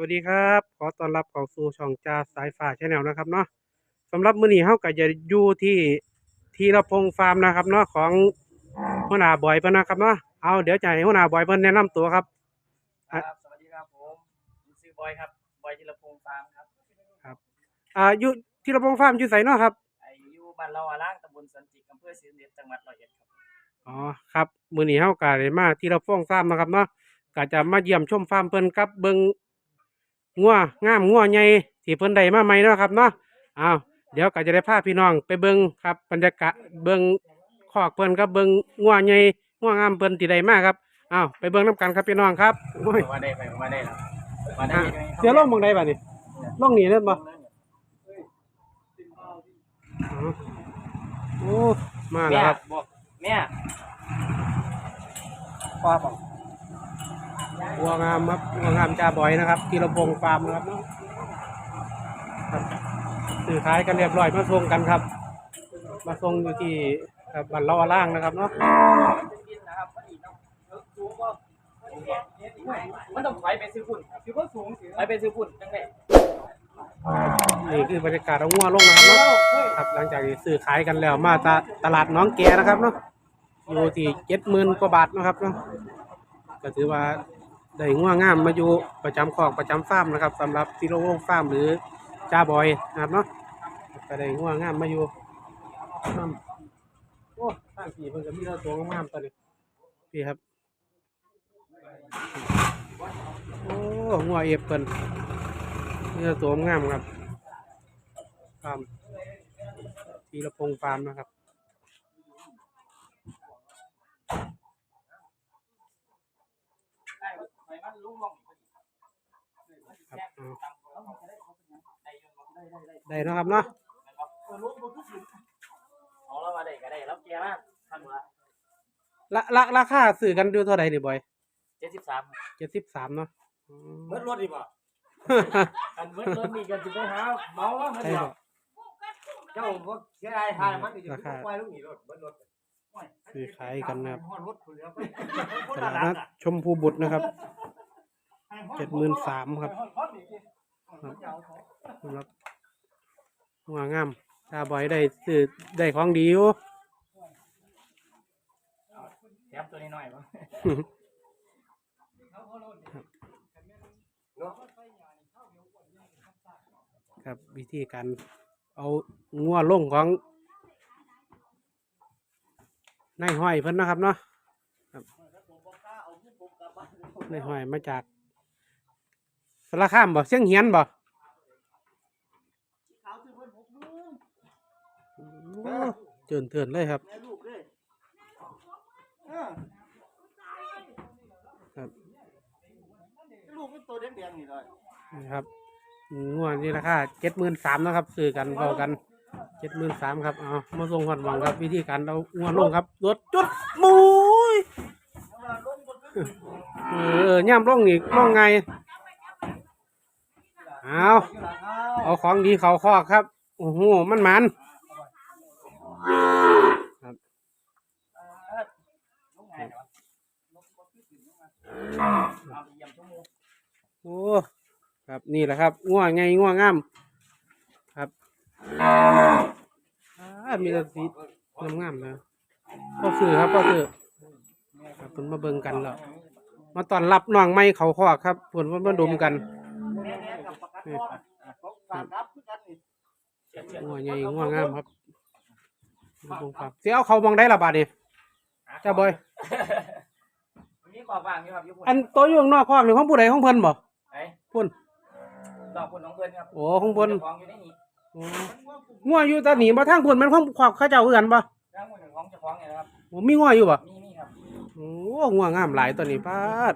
วัสดีครับ ขอต้อนรับเข้าสู่ช่องจ่าสายฟ้าชาแนลนะครับเนาะสำหรับมื้อนี้เฮาก็จะอยู่ที่ทีละพงษ์ฟาร์มนะครับเนาะของหัวหน้าบอยเพิ่นนะครับเนาะเอาเดี๋ยวจะให้หัวหน้าบอยเพิ่นแนะนำตัวครับ ครับสวัสดีครับผมผมชื่อบอยครับบอยธีรพงษ์ฟาร์มครับอ่าอยู่ทีละพงษ์ฟาร์มอยู่ไสเนาะครับไออยู่บ้านเราอาล่างตำบลสันติอำเภอศรีสะเด็จจังหวัดร้อยเอ็ดครับอ๋อครับมื้อนี้เฮาก็ได้มาทีละพงษ์ฟาร์มนะครับเนาะก็จะมาเยี่ยมชมฟาร์มเพิ่นกับเบิ่ง งัวงามงัวใหญ่ที่เพิ่นได้มาใหม่เนาะครับเนาะอ้าวเดี๋ยวก็จะได้พาพี่น้องไปเบิ่งครับบรรยากาศเบิ่งคอกเพิ่นกับเบิ่งงัวใหญ่งัวงามเพิ่นที่ได้มาครับอ้าวไปเบิ่งนํกันครับพี่น้องครับโอ้ยมาได้ไปมาได้แล้วมาได้อะยังไงเสียลงหมองใดบัดนี้ลงนี่เล่นบ่อ๋อโอ้มาแล้วแม่ครับบอกแม่พอบอก วัวงามครับวัวงามจ่าบอยนะครับธีรพงษ์ฟาร์มนะครับเนาะครับซื้อขายกันเรียบร้อยมาส่งกันครับ มาส่งอยู่ที่ครับบันล้อล่างนะครับเนาะนะครับพอดีเนาะสูงก็มันต้องถอยไปซื้อฝุ่นซื้อฝุ่นสูงถอยไปซื้อฝุ่นจังไงนี่คือบรรยากาศเอางัวลงนะครับเนาะครับหลังจากที่ซื้อขายกันแล้วมาตาตลาดหน้องแกนะครับเนาะอยู่ที่เจ็ดหมื่นกว่าบาทนะครับเนาะก็ถือว่า ได้งัวงามมาอยู่ประจำคอกประจำฟาร์มนะครับสำหรับธีรพงฟาร์มหรือจ่าบอยนะครับเนาะก็ได้งัวงามมาอยู่โอ้ตั้งสี่เพิ่นก็มีเนื้อตัวงามตัวนี้พี่ครับโอ้งัวเอฟเพิ่นเนื้อตัวงามครับฟาร์มทีละพงฟาร์มนะครับ ได้ ไปมันลุ่มลงครับเอาได้เนาะครับเนาะเอาแล้วมาได้ก็ได้แล้วเกียร์มากทำละละละราคาสื่อกันดูเท่าไหร่ดิบอยเจ็ดสิบสามเจ็ดสิบสามเนาะอืมเบิดรถดีป่ะอันเบิดรถนี่กันจะไปหาเมาว่ามันใช่เดียบ่วเจ้าบ่เสียดายทานมันอยู่ที่ควายลูกหนีรถเบิ้ลรถซื้อขายกันนะครับฮอดรถคุณแล้วไปตลาดนัดชมพูบุตรนะครับ เจ็ดหมื่นสามครับสำหรับหัวงามตาบอยได้ซื้อได้ของดีอยู่แถมตัวนี้หน่อยป่ะครับวิธีการเอางัวลงของนายห้อยเพิ่นนะครับเนาะครับนายห้อยมาจาก สารคามบ่เสียงเฮียนบ่โอ้เจินเถื่อนเลยครับ แม่ลูกเลยเออครับลูกมันตัวแดงๆนี่เลยนี่ครับงัวนี่ราคาเจ็ดหมื่นสามนะครับซื้อกันเท่ากันเจ็ดหมื่นสามครับเอามาส่งหอดหวังครับ วิธีการเอางัวลงครับรถจุดมุ้ยเออย่ำลงอีกลงไง เอาเอาของดีเขาคอกครับ โอ้โห มันมันโอ้ ครับนี่แหละครับง่วงไงง่วงงามครับมีแต่สีงามงามๆนะพ่อซื้อครับพ่อซื้อครับเพิ่นมาเบิ่งกันแล้วมาตอนรับน้องไม่เขาคอกครับเพิ่นมาดมกันแม่ๆ กับประกันรอดฝากรับคือกันนี่เชียร์เชียร์ง่วงไงง่วงงามครับครับเสียเอาเขามองได้ละบาดนี่จ้าบอยวันนี้กรอบว่างอยู่ครับยุพอันตัวอยู่ข้างนอกคอกนี่ของผู้ใดของเพิ่นบ่ไอ้พุ่นดอกคุณน้องเพื่อนครับโอ้ของเพิ่นของอยู่ในนี้โอ้งัวอยู่ตาหนีมาทางพุ่นมันของขอบเข้าเจ้าคือกันบ่ร่างมือของเจ้าของเนี่ยนะครับโอ้มีงัวอยู่บ่มีมีครับโอ้งัวงามหลายตัวนี้ปาด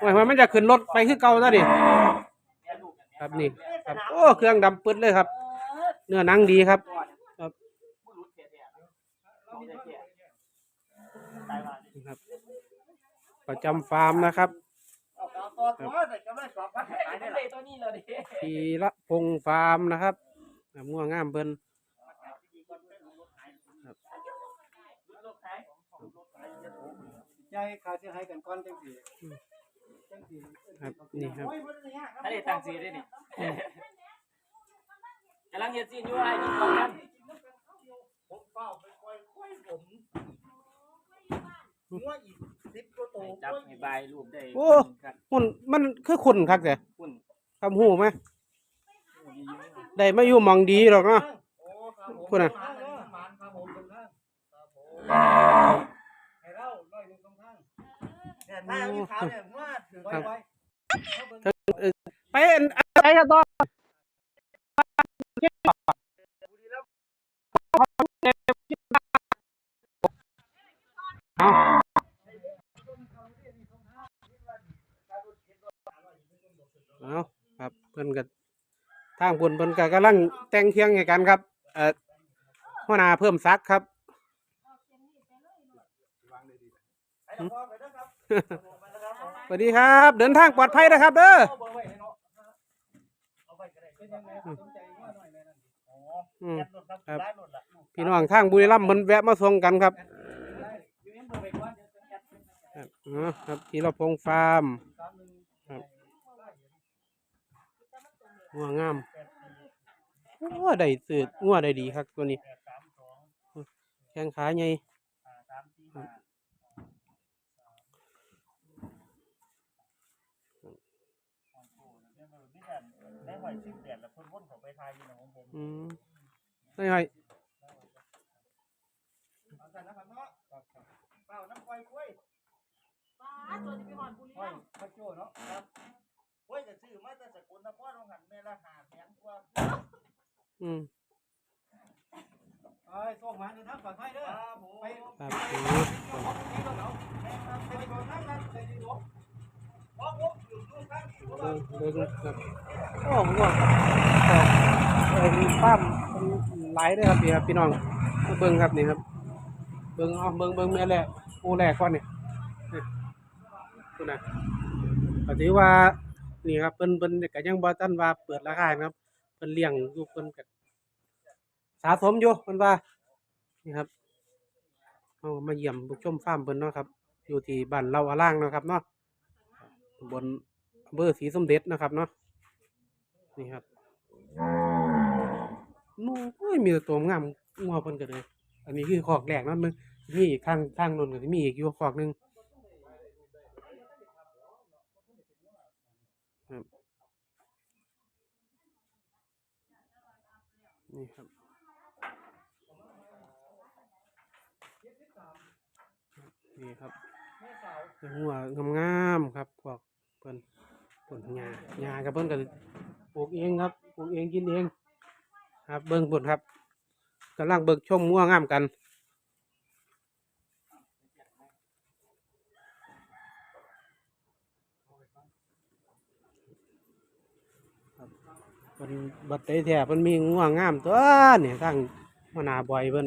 บอกครับโอ้ยไอ้ไปโอ้ยมันจะขึ้นรถไปคือเก่าซะดิหาลูกกันเนี่ยครับนี่ครับโอ้เครื่องดำปึ๊ดเลยครับ เนื้อหนังดีครับครับผู้รู้เสียเนี่ยเราไม่ได้เสียตายมาดินี่ครับประจำฟาร์มนะครับเอาตามตัวตัวแต่จะไม่สอบพัดตาขายยได้ได้เลล่ะยตัวนี้เลยดิทีละพงฟาร์มนะครับแบบงัวงามเพิ่นลูกขายใจขาดเสียหายกันก่อนจังสิ ครับนี่ครับถ้าได้ตังค์ซื้อได้นี่กำลังเฮ็ดซีนอยู่อะไรกินก่อนกันผมเฝ้าไปคอยคอยผมหัวอีกสิบตัวโตให้จับให้บายรูปได้โอ้กันหุ่นมันคือคุณคักแต่คุณคำหูไหมโอ้ยอยู่ได้มาอยู่หมองดีหรอกเนาะโอ้ครับผมคุณน่ะหมานหมานครับผมตรงข้างครับผมให้เราลอยลงตรงข้างเนี่ยถ้ามีขาวเนี่ย ว่าถือไว้ไว้ไปอันอะไรกันต่อเอาครับเพิ่นก็ทางเพิ่นเพิ่นก็กำลังแต่งเคียงให้กันครับ เอ่อหัวหน้าเพิ่มซักดิ์ครับ สวัสดีครับ เดินทางปลอดภัยนะครับเด้อเอาเบอร์ไว้ให้เนาะเอาไปก็ได้เป็นยังไงสนใจว่าหน่อยเลยนั่นอ๋ออืมแก๊สรถครับร้านรถละพี่น้องทางบุรีรัมย์เพิ่นแวะมาส่งกันครับได้อยู่ในเบอร์ไว้ก่อนเดี๋ยวจะแอดเป็นครับอ๋อครับธีรพงษ์ฟาร์มสามหนึ่งครับได้อยู่งัวงามแปดสี่โอ้ได้สืดงัวได้ดีครับตัวนี้แปดสามสองแข้งขาใหญ่ ห้าสามสี่ห้าของโตนะเนี่ยมันไม่ได้ได้ หอยชิ้นเดียดแล้วพ่นพ่นของไปทายอยู่ของผมอืมได้ไงเอาใส่นะครับเนาะเปล่าน้ำควายกล้วยป้าตัวจะไปหอนบุรีกล้วยรัมย์พระโจ้เนาะครับกล้วยจะซื้อมาแต่สกุลนครโรงหันแม่ละหาแสนกว่าอืมเอ้ยส่งมาในทางปลอดภัยเด้อครับผมไปครับ ไป เบิ่งเบิ่งครับโอ้งัวครับเอ่อมีฟามเป็นหลเด้อครับพี่ครับพี่น้องเบิ่งครับนี่ครับ เบิ่งเอาเบิ่งเบิ่งแม่แรกปูแรกก่อนนี่นี่คุณนะก็ถือว่านี่ครับเพิ่นเพิ่นก็ยังบ่ทันว่าเปิดราคานะครับเพิ่นเลี้ยงอยู่เพิ่นก็สะสมอยู่เพิ่นว่านี่ครับเอามาเยี่ยมผู้ชมฟาร์มเพิ่นเนาะครับ อยู่ที่บ้านเราอาล่างเนาะครับเนาะบล อำเภอศรีสมเด็จนะครับเนาะนี่ครับนู่นมีแต่ตัวงามงัวเพิ่นก็เลย อันนี้คือขอกแรกเนาะมันมีอีกข้างข้างนนก็สิมีอีกอยู่ขอกหนึ่งครับนี่ครับนี่ครับหัวงามๆครับพวกเพิ่น ผลหญ้าหญ้ากับเพิ่นก็ปลูกเองครับปลูกเองกินเอง ครับเบิ่งผลครับกำลังเบิ่งชมงัวงามกันเพิ่นบัดได้แท้เพิ่นมีงัวงงามตัวนี่ทางหัวหน้าบ่อยเพิ่น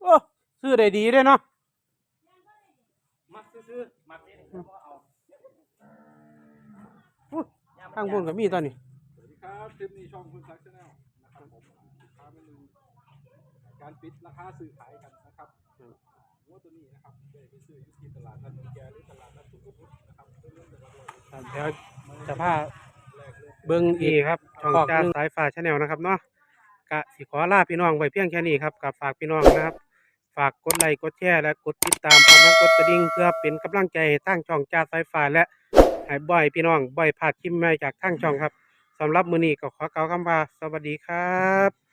โอ้ ซื้อได้ดีเด้เนาะมักซื้อๆมักนี่นี่บ่เอาอู้ทางพุ่นก็มีตอนนี้ สวัสดีครับคลิปนี้ช่องคุณซักชาแนลนะครับผมลูกค้าเมนูการปิดราคาซื้อขายกันนะครับ หัวตัวนี้นะครับได้ไปซื้ออยู่ที่ตลาดนัดหนองแกหรือตลาดนัดสุขุมวิทนะครับเรื่องจังหวัดร้อยเอ็ดครับเดี๋ยวจะพาแรกเลยเบิ่งอีกครับช่องจ้าสายฟ้าชาแนลนะครับเนาะกะสิขอลาพี่น้องไว้เพียงแค่นี้ครับกับฝากพี่น้องนะครับ ฝากกดไลค์กดแชร์และกดติดตามพร้อมทั้งกดกระดิ่งเพื่อเป็นกำลังใจให้ทางช่องจ้าสายฟ้าและให้บ่อยพี่น้องบ่อยพลาดคลิปใหม่จากทางช่องครับสำหรับมื้อนี้ก็ขอกล่าวคำว่าสวัสดีครับ